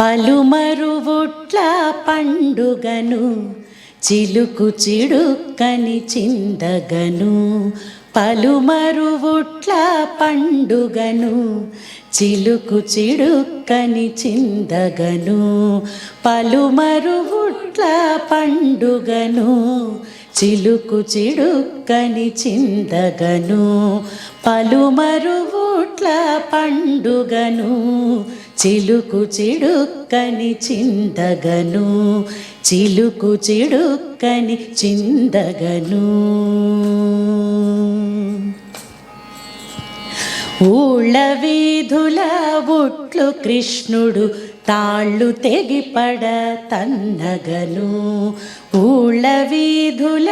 పలుమరువుట్ల పండుగను చిలుకు చిడుక్కని చిందగను. పలుమరువుట్ల పండుగను చిలుకు చిడుక్కని చిందగను. పలుమరువుట్ల పండుగను చిలుకు చిడుక్కని చిందగను. పలుమరువుట్ల పండుగను చిలుకు చిడుక్కని చిందగను చిలుకు చిడుక్కని చిందగను. ఊళ్ళ వీధుల బుట్లు కృష్ణుడు తాళ్ళు తెగిపడ తన్నగను. ఊళ్ళ వీధుల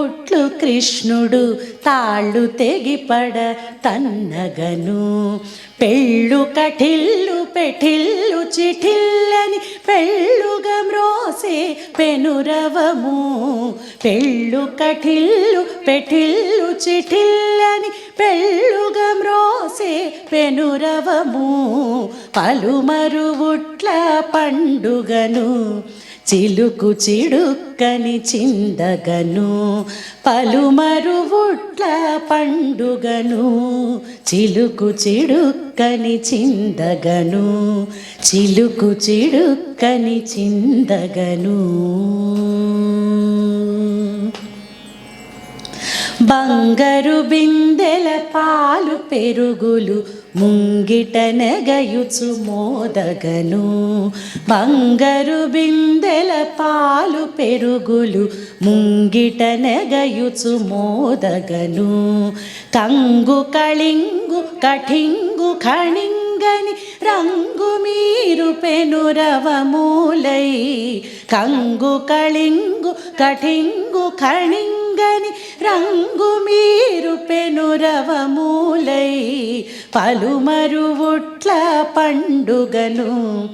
ఉట్లు కృష్ణుడు తాళ్ళు తెగిపడ తన్నగను. పెళ్ళు కఠిల్లు పెఠిల్లు చిఠిల్లని పెళ్ళుగా మ్రోసే పెనురవము. పెళ్ళు కఠిల్లు పెఠిల్లు చిఠిల్లని పెళ్ళుగా మ్రోసే పెనురవము. పలుమరువుట్ల పండుగను చిలుకు చిడుక్కని చిందగను పలుమరువుట్ల పండుగను చిలుకు చిడుక్కని చిందగను చిలుకు చిడుక్కని చిందగను. బంగారు బిందెల పాలు పెరుగులు ముంగిట నెగయుచు మోదగను బంగరు బిందెల పాలు పెరుగులు ముంగిట నెగయుచు మోదగను. కంగు కళింగు కఠింగు ఖణింగని రంగు మీరు పెనురవమూలై కంగు కళింగు కఠింగు ఖణింగని రంగు మీరు పెనురవము పలుమరువుట్ల పండుగను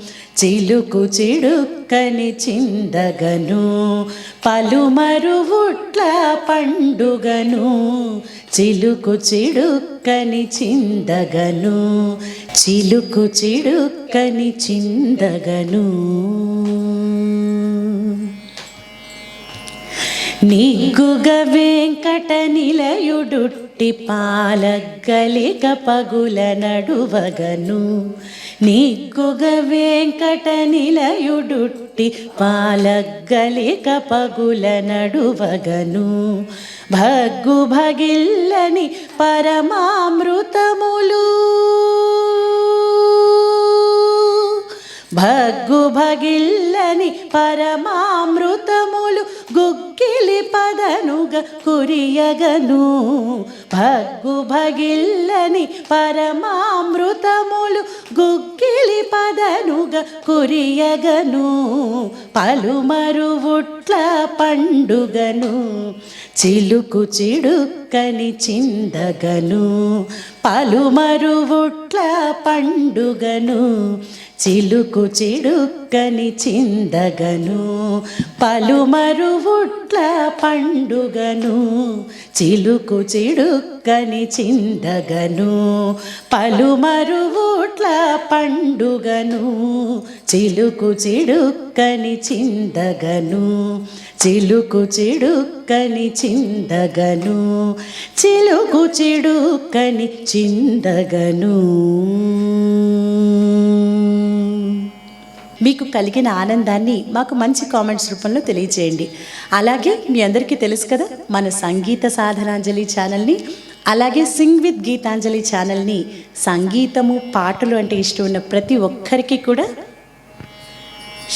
చిలుకు చిడుక్కని చిందగను. పలుమరువుట్ల పండుగను చిలుకు చిడుక్కని చిందగను. చిలుకు చిడుక్కని చిందగను. నిగ్గుగ వెంకట నిలయుడుట్టి పాలగ్గలిక పగుల నడువగను. నిగ్గుగ వెంకట నిలయుడుట్టి పాలగ్గలిక పగుల నడువగను. భగ్గు భగిల్లని పరమామృతములు. భగ్గు భగిల్లని పరమామృతములు. గుగ్గిలి కురియగను. భగ్గు భగిల్లని పరమామృతములు గుగ్గిలి పదనుగ కురియగను. పలుమరువుట్ల పండుగను చిలుకు చిడుక్కని చిందగను పలుమరువుట్ల పండుగను చిలుకు చిడుక్కని చిందగను పలుమరువుట్ల పండుగను చిలుకు చిడుక్కని చిందగను పలుమరువుట్ల పండుగను చిలుకు చిడుక్కని చిందగను చిలుకు చిడుక్కని చిందగను చిలుకు చిడుక్కని చిందగను. మీకు కలిగిన ఆనందాన్ని మాకు మంచి కామెంట్స్ రూపంలో తెలియజేయండి అలాగే మీ అందరికీ తెలుసు కదా మన సంగీత సాధనాంజలి ఛానల్ని అలాగే సింగ్ విత్ గీతాంజలి ఛానల్ని సంగీతము పాటలు అంటే ఇష్టం ఉన్న ప్రతి ఒక్కరికి కూడా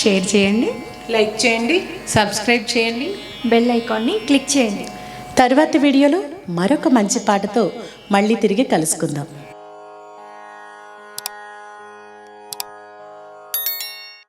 షేర్ చేయండి లైక్ చేయండి సబ్స్క్రైబ్ చేయండి బెల్ ఐకాన్ని క్లిక్ చేయండి. తర్వాతి వీడియోలో మరొక మంచి పాటతో మళ్ళీ తిరిగి కలుసుకుందాం.